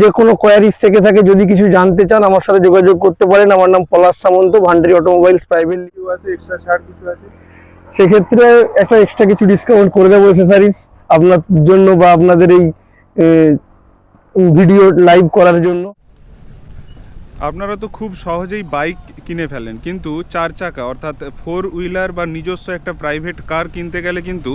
যে কোনো কোয়ারিজ থেকে থাকে যদি কিছু জানতে চান আমার সাথে যোগাযোগ করতে পারেন। আমার নাম পলাশ সামন্ত ভান্ডারি অটোমোবাইলস প্রাইভেট আছে এক্সট্রা ছাড় কিছু আছে? সেক্ষেত্রে একটা এক্সট্রা কিছু ডিসকাউন্ট করে দেবো এসেসারিজ আপনার জন্য বা আপনাদের এই ভিডিও লাইভ করার জন্য। আপনারা তো খুব সহজেই বাইক কিনে ফেলেন কিন্তু চার চাকা অর্থাৎ ফোর হুইলার বা নিজস্ব একটা প্রাইভেট কার কিনতে গেলে কিন্তু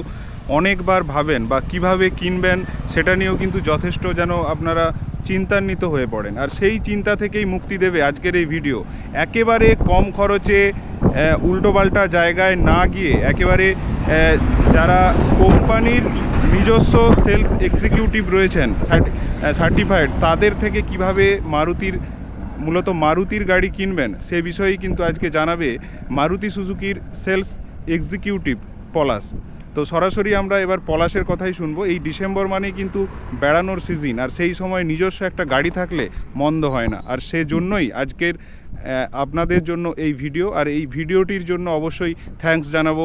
অনেকবার ভাবেন বা কীভাবে কিনবেন সেটা নিয়েও কিন্তু যথেষ্ট যেন আপনারা চিন্তান্বিত হয়ে পড়েন। আর সেই চিন্তা থেকেই মুক্তি দেবে আজকের এই ভিডিও। একেবারে কম খরচে উল্টোপাল্টা জায়গায় না গিয়ে একেবারে যারা কোম্পানির নিজস্ব সেলস এক্সিকিউটিভ রয়েছেন সার্টিফাইড, তাদের থেকে কীভাবে মারুতির, মূলত মারুতির গাড়ি কিনবেন, সে বিষয়েই কিন্তু আজকে জানাবে মারুতি সুজুকির সেলস এক্সিকিউটিভ পলাশ। তো সরাসরি আমরা এবার পলাশের কথাই শুনব। এই ডিসেম্বর মানেই কিন্তু বেড়ানোর সিজন আর সেই সময় নিজস্ব একটা গাড়ি থাকলে মন্দ হয় না। আর সেজন্যই আজকের আপনাদের জন্য এই ভিডিও আর এই ভিডিওটির জন্য অবশ্যই থ্যাঙ্কস জানাব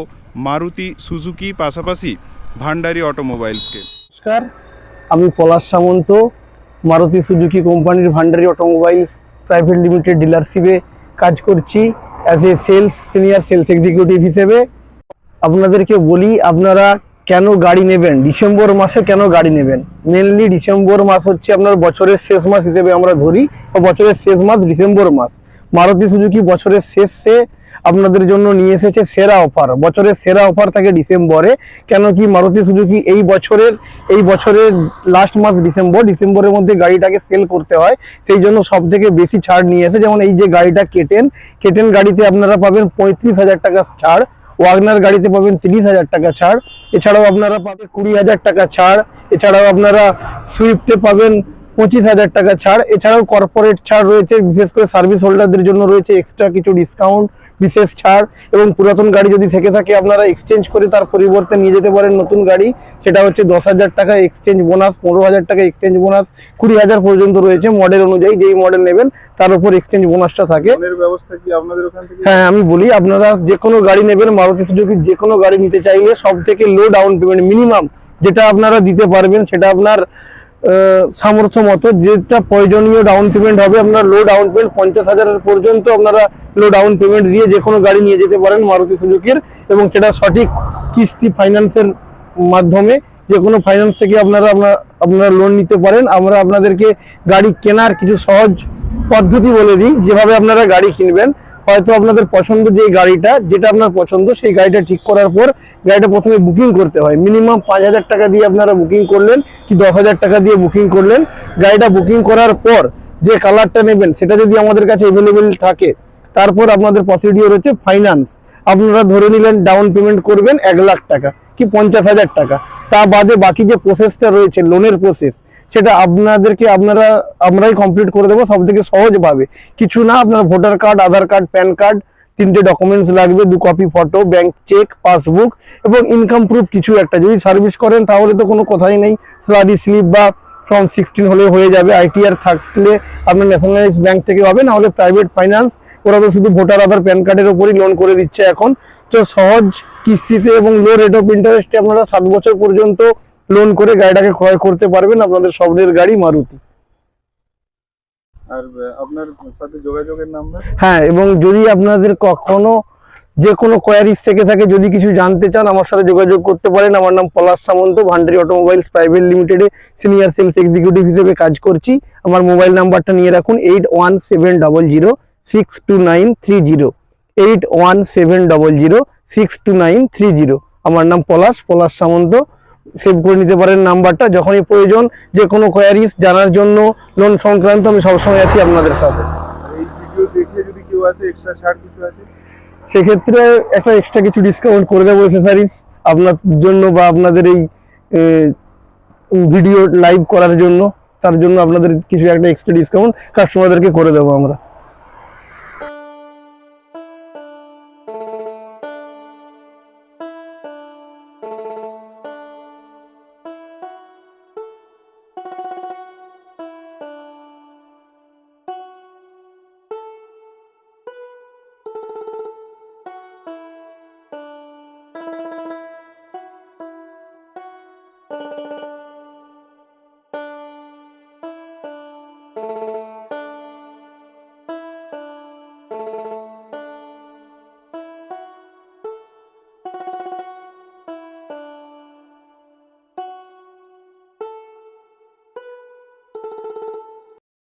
মারুতি সুজুকি, পাশাপাশি ভান্ডারি অটোমোবাইলসকে। নমস্কার, আমি পলাশ সামন্ত, মারুতি সুজুকি কোম্পানির ভান্ডারি অটোমোবাইলস প্রাইভেট লিমিটেড ডিলারশিপে কাজ করছি as a sales senior sales executive হিসেবে। আপনাদেরকে বলি, আপনারা কেন গাড়ি নেবেন? ডিসেম্বর মাসে কেন গাড়ি নেবেন? মেনলি ডিসেম্বর মাস হচ্ছে আপনার বছরের শেষ মাস হিসেবে আমরা ধরি বছরের শেষ মাস ডিসেম্বর মাস। মারুতি সুজুকি বছরের শেষে আপনাদের জন্য নিয়ে এসেছে সেরা অফার। বছরের সেরা অফার থাকে ডিসেম্বরে কেন কি মারুতি সুজুকি এই বছরের এই বছরের লাস্ট মাস ডিসেম্বর, ডিসেম্বরের মধ্যে গাড়িটাকে সেল করতে হয়। সেই জন্য সব থেকে বেশি ছাড় নিয়ে এসে, যেমন এই যে গাড়িটা কেটেন কেটেন গাড়িতে আপনারা পাবেন পঁয়ত্রিশ হাজার টাকা ছাড়। ওয়াগনার গাড়িতে পাবেন তিরিশ হাজার টাকা ছাড়। এছাড়াও আপনারা পাবেন কুড়ি হাজার টাকা ছাড়। এছাড়াও আপনারা সুইফটে পাবেন পঁচিশ হাজার টাকা ছাড়। এছাড়াও কর্পোরেট ছাড় রয়েছে বিশেষ করে সার্ভিস হোল্ডারদের জন্য রয়েছে এক্সট্রা কিছু ডিসকাউন্ট বিশেষ ছাড় এবং পুরাতন গাড়ি যদি থেকে থাকে আপনারা এক্সচেঞ্জ করে তার পরিবর্তে নিয়ে যেতে পারেন নতুন গাড়ি। সেটা হচ্ছে দশ হাজার টাকা এক্সচেঞ্জ বোনাস পনেরো হাজার টাকা এক্সচেঞ্জ বোনাস কুড়ি হাজার পর্যন্ত রয়েছে মডেল অনুযায়ী। যেই মডেল নেবেন তার উপর এক্সচেঞ্জ বোনাসটা থাকে। হ্যাঁ আমি বলি আপনারা যে কোনো গাড়ি নেবেন মারুতি সুজুকির যে কোনো গাড়ি নিতে চাইলে সব থেকে লো ডাউন পেমেন্ট মিনিমাম যেটা আপনারা দিতে পারবেন সেটা আপনার সামর্থ্য মতো, যেটা প্রয়োজনীয় ডাউন পেমেন্ট হবে, আপনার লো ডাউন পেমেন্ট পঞ্চাশ হাজারের পর্যন্ত আপনারা লো ডাউন পেমেন্ট দিয়ে যে কোনো গাড়ি নিয়ে যেতে পারেন মারুতি সুজুকির, এবং সেটা সঠিক কিস্তি ফাইন্যান্সের মাধ্যমে যে কোনো ফাইন্যান্স থেকে আপনারা আপনার, আপনারা লোন নিতে পারেন। আমরা আপনাদেরকে গাড়ি কেনার কিছু সহজ পদ্ধতি বলে দিই। যেভাবে আপনারা গাড়ি কিনবেন হয়তো আপনাদের পছন্দ যে গাড়িটা, যেটা আপনার পছন্দ, সেই গাড়িটা ঠিক করার পর গাড়িটা প্রথমে বুকিং করতে হয়। মিনিমাম পাঁচ হাজার টাকা দিয়ে আপনারা বুকিং করলেন কি দশ হাজার টাকা দিয়ে বুকিং করলেন। গাড়িটা বুকিং করার পর যে কালারটা নেবেন, সেটা যদি আমাদের কাছে অ্যাভেলেবেল থাকে, তারপর আপনাদের প্রসিডিওর হচ্ছে ফাইন্যান্স আপনারা ধরে নিলেন ডাউন পেমেন্ট করবেন এক লাখ টাকা, কি পঞ্চাশ হাজার টাকা। তা বাদে বাকি যে প্রসেসটা রয়েছে লোনের প্রসেস সেটা আপনাদেরকে আপনারা, আমরাই কমপ্লিট করে দেবো সব থেকে সহজভাবে। কিছু না, আপনার voter card Aadhaar card PAN card তিনটে ডকুমেন্টস লাগবে, দু copy photo bank cheque passbook এবং ইনকাম প্রুফ কিছু একটা। যদি সার্ভিস করেন তাহলে তো কোনো কথাই নেই। স্যালারি স্লিপ বা ফর্ম সিক্সটিন হলে হয়ে যাবে। আইটিআর থাকলে আপনার ন্যাশনালাইজ ব্যাংক থেকে হবে না হলে প্রাইভেট ফাইন্যান্স ওরা তো শুধু ভোটার আধার প্যান কার্ডের ওপরই লোন করে দিচ্ছে এখন। তো সহজ কিস্তিতে এবং লো রেট অফ ইন্টারেস্টে আপনারা সাত বছর পর্যন্ত লোন করে গাড়িটাকে ক্রয় করতে পারবেন আপনাদের স্বপ্নের গাড়ি মারুতি। আর আপনার সাথে যোগাযোগের নাম্বার হ্যাঁ এবং যদি আপনাদের কখনো যে কোনো কোয়ারিজ থেকে থাকে যদি কিছু জানতে চান আমার সাথে যোগাযোগ করতে পারেন। আমার নাম পলাশ সামন্ত ভান্ডারি অটোমোবাইলস প্রাইভেট লিমিটেডে সিনিয়র সেলস এক্সিকিউটিভ হিসেবে কাজ করছি। আমার মোবাইল নাম্বারটা নিয়ে রাখুন eight one seven double zero six two nine three zero eight one seven double zero six two nine three zero আমার নাম পলাশ পলাশ সামন্ত সেভ করে নিতে পারেন নাম্বারটা যখনই প্রয়োজন যে কোনো কোয়ারিজ জানার জন্য লোন সংক্রান্ত আমি সবসময় আছি আপনাদের সাথে। আর এই ভিডিও দেখে যদি কেউ আসে এক্সট্রা ছাড় কিছু আছে সেক্ষেত্রে একটা এক্সট্রা কিছু ডিসকাউন্ট করে দেবো এসেসারিজ আপনার জন্য বা আপনাদের এই ভিডিও লাইভ করার জন্য। তার জন্য আপনাদের কিছু একটা এক্সট্রা ডিসকাউন্ট কাস্টমারদেরকে করে দেবো আমরা।